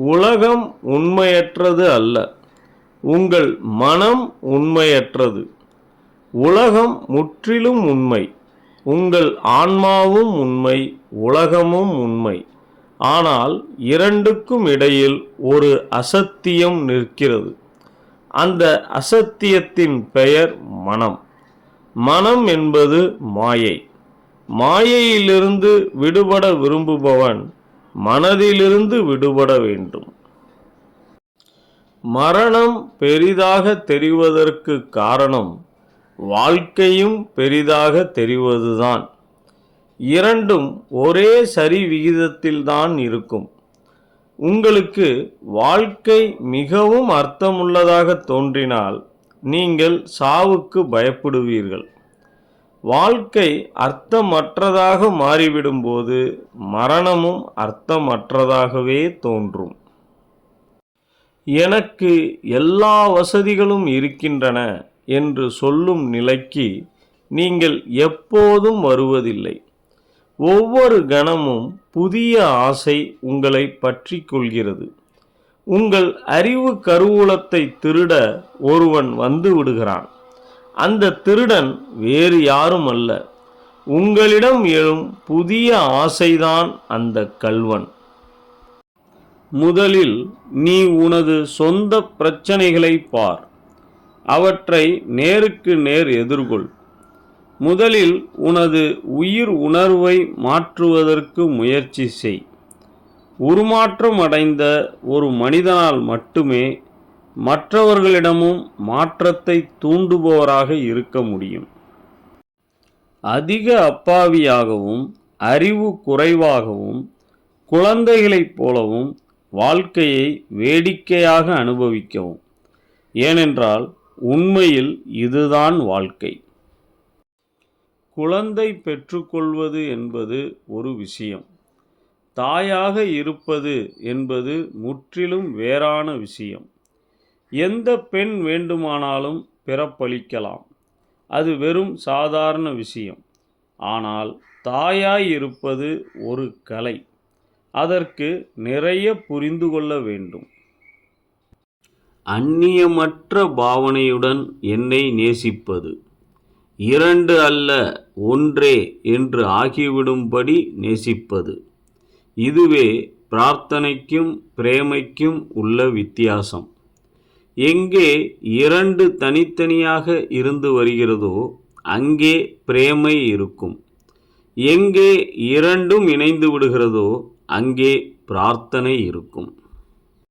உலகம் உண்மையற்றது அல்ல. உங்கள் மனம் உண்மையற்றது. உலகம் முற்றிலும் உண்மை. உங்கள் ஆன்மாவும் உண்மை உலகமும் உண்மை. ஆனால் இரண்டுக்கும் இடையில் ஒரு அசத்தியம் நிற்கிறது. அந்த அசத்தியத்தின் பெயர் மனம். மனம் என்பது மாயை. மாயையிலிருந்து விடுபட விரும்புபவன் மனதிலிருந்து விடுபட வேண்டும். மரணம் பெரிதாக தெரிவதற்கு காரணம் வாழ்க்கையும் பெரிதாக தெரிவதுதான். இரண்டும் ஒரே சரி விகிதத்தில்தான் இருக்கும். உங்களுக்கு வாழ்க்கை மிகவும் அர்த்தமுள்ளதாக தோன்றினால் நீங்கள் சாவுக்கு பயப்படுவீர்கள். வாழ்க்கை அர்த்தமற்றதாக மாறிவிடும்போது மரணமும் அர்த்தமற்றதாகவே தோன்றும். எனக்கு எல்லா வசதிகளும் இருக்கின்றன என்று சொல்லும் நிலைக்கு நீங்கள் எப்போதும் வருவதில்லை. ஒவ்வொரு கணமும் புதிய ஆசை உங்களை பற்றி கொள்கிறது. உங்கள் அறிவு கருவூலத்தை திருட ஒருவன் வந்து விடுகிறான். அந்த திருடன் வேறு யாரும் அல்ல. உங்களிடம் எழும் புதிய ஆசைதான் அந்த கல்வன் முதலில் நீ உனது சொந்த பிரச்சனைகளை பார். அவற்றை நேருக்கு நேர் எதிர்கொள். முதலில் உனது உயிர் உணர்வை மாற்றுவதற்கு முயற்சி செய். உருமாற்றம் அடைந்த ஒரு மனிதனால் மட்டுமே மற்றவர்களிடமும் மாற்றத்தை தூண்டுபவராக இருக்க முடியும். அதிக அப்பாவியாகவும் அறிவு குறைவாகவும் குழந்தைகளைப் போலவும் வாழ்க்கையை வேடிக்கையாக அனுபவிக்கவும். ஏனென்றால் உண்மையில் இதுதான் வாழ்க்கை. குழந்தை பெற்றுக்கொள்வது என்பது ஒரு விஷயம். தாயாக இருப்பது என்பது முற்றிலும் வேறான விஷயம். எந்த பெண் வேண்டுமானாலும் பிறப்பளிக்கலாம். அது வெறும் சாதாரண விஷயம். ஆனால் தாயாய் இருப்பது ஒரு கலை. அதற்கு நிறைய புரிந்து கொள்ள வேண்டும். அந்நியமற்ற பாவனையுடன் என்னை நேசிப்பது. இரண்டு அல்ல ஒன்றே என்று ஆகிவிடும்படி நேசிப்பது. இதுவே பிரார்த்தனைக்கும் பிரேமைக்கும் உள்ள வித்தியாசம். எங்கே இரண்டு தனித்தனியாக இருந்து வருகிறதோ அங்கே பிரேமை இருக்கும். எங்கே இரண்டும் இணைந்து விடுகிறதோ அங்கே பிரார்த்தனை இருக்கும்.